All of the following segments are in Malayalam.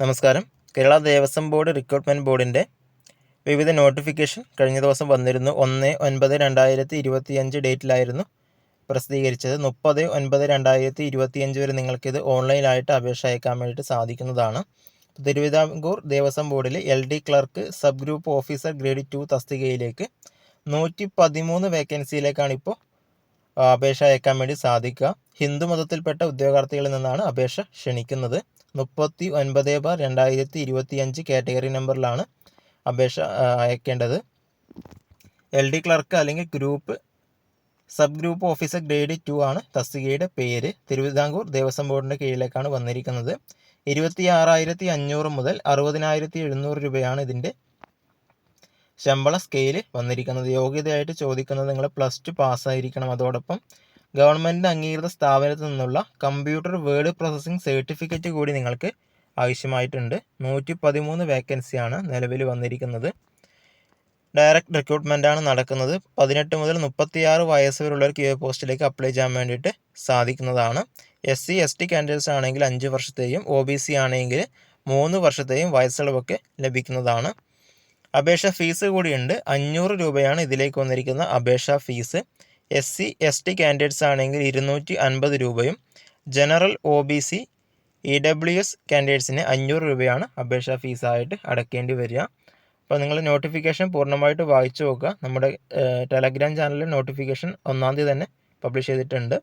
നമസ്കാരം. കേരള ദേവസ്വം ബോർഡ് റിക്രൂട്ട്മെന്റ് ബോർഡിന്റെ വിവിധ നോട്ടിഫിക്കേഷൻ കഴിഞ്ഞ ദിവസം വന്നിരുന്നു. ഒന്ന് ഒൻപത് രണ്ടായിരത്തി ഇരുപത്തിയഞ്ച് ഡേറ്റിലായിരുന്നു പ്രസിദ്ധീകരിച്ചത്. മുപ്പത് ഒൻപത് രണ്ടായിരത്തി ഇരുപത്തിയഞ്ച് വരെ നിങ്ങൾക്കിത് ഓൺലൈനായിട്ട് അപേക്ഷ അയക്കാൻ വേണ്ടിയിട്ട് സാധിക്കുന്നതാണ്. തിരുവിതാംകൂർ ദേവസ്വം ബോർഡിലെ L D clerk sub group officer grade two തസ്തികയിലേക്ക് നൂറ്റി പതിമൂന്ന് വേക്കൻസിയിലേക്കാണ് ഇപ്പോൾ അപേക്ഷ അയക്കാൻ വേണ്ടി സാധിക്കുക. ഹിന്ദു മതത്തിൽപ്പെട്ട ഉദ്യോഗാർത്ഥികളിൽ നിന്നാണ് അപേക്ഷ ക്ഷണിക്കുന്നത്. മുപ്പത്തി ഒൻപത് ബാർ രണ്ടായിരത്തി ഇരുപത്തി അഞ്ച് കാറ്റഗറി നമ്പറിലാണ് അപേക്ഷ അയക്കേണ്ടത്. എൽ ഡി ക്ലർക്ക് അല്ലെങ്കിൽ group sub group officer grade two ആണ് തസ്തികയുടെ പേര്. തിരുവിതാംകൂർ ദേവസ്വം ബോർഡിന്റെ കീഴിലേക്കാണ് വന്നിരിക്കുന്നത്. ഇരുപത്തി ആറായിരത്തി അഞ്ഞൂറ് മുതൽ അറുപതിനായിരത്തി എഴുന്നൂറ് രൂപയാണ് ഇതിന്റെ ശമ്പള സ്കെയിൽ വന്നിരിക്കുന്നത്. യോഗ്യതയായിട്ട് ചോദിക്കുന്നത് നിങ്ങൾ പ്ലസ് ടു പാസ്സായിരിക്കണം അതോടൊപ്പം ഗവൺമെന്റ് അംഗീകൃത സ്ഥാപനത്തിൽ നിന്നുള്ള കമ്പ്യൂട്ടർ വേർഡ് പ്രോസസ്സിംഗ് സർട്ടിഫിക്കറ്റ് കൂടി നിങ്ങൾക്ക് ആവശ്യമായിട്ടുണ്ട്. നൂറ്റി പതിമൂന്ന് വേക്കൻസിയാണ് നിലവിൽ വന്നിരിക്കുന്നത്. ഡയറക്റ്റ് റിക്രൂട്ട്മെന്റ് ആണ് നടക്കുന്നത്. പതിനെട്ട് മുതൽ മുപ്പത്തിയാറ് വയസ്സ് വരെയുള്ളവർക്ക് ഈ പോസ്റ്റിലേക്ക് അപ്ലൈ ചെയ്യാൻ വേണ്ടിയിട്ട് സാധിക്കുന്നതാണ്. S C S T candidates ആണെങ്കിൽ അഞ്ച് വർഷത്തെയും ഒ ബി സി ആണെങ്കിൽ മൂന്ന് വർഷത്തെയും വയസ്സിളവൊക്കെ ലഭിക്കുന്നതാണ്. അപേക്ഷ ഫീസ് കൂടിയുണ്ട്. അഞ്ഞൂറ് രൂപയാണ് ഇതിലേക്ക് വന്നിരിക്കുന്ന അപേക്ഷാ fees. S C S T candidates ആണെങ്കിൽ ഇരുന്നൂറ്റി അൻപത് രൂപയും general O B C E W S കാൻഡിഡേറ്റ്സിന് അഞ്ഞൂറ് രൂപയാണ് അപേക്ഷാ ഫീസായിട്ട് അടയ്ക്കേണ്ടി വരിക. അപ്പോൾ നിങ്ങൾ നോട്ടിഫിക്കേഷൻ പൂർണമായിട്ട് വായിച്ചു നോക്കുക. നമ്മുടെ ടെലഗ്രാം ചാനലിൽ നോട്ടിഫിക്കേഷൻ ഒന്നാം തീയതി തന്നെ പബ്ലിഷ് ചെയ്തിട്ടുണ്ട്.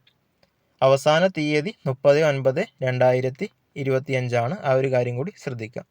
അവസാന തീയതി മുപ്പത് ഒൻപത് രണ്ടായിരത്തി ഇരുപത്തിയഞ്ചാണ്. ആ ഒരു കാര്യം കൂടി ശ്രദ്ധിക്കുക.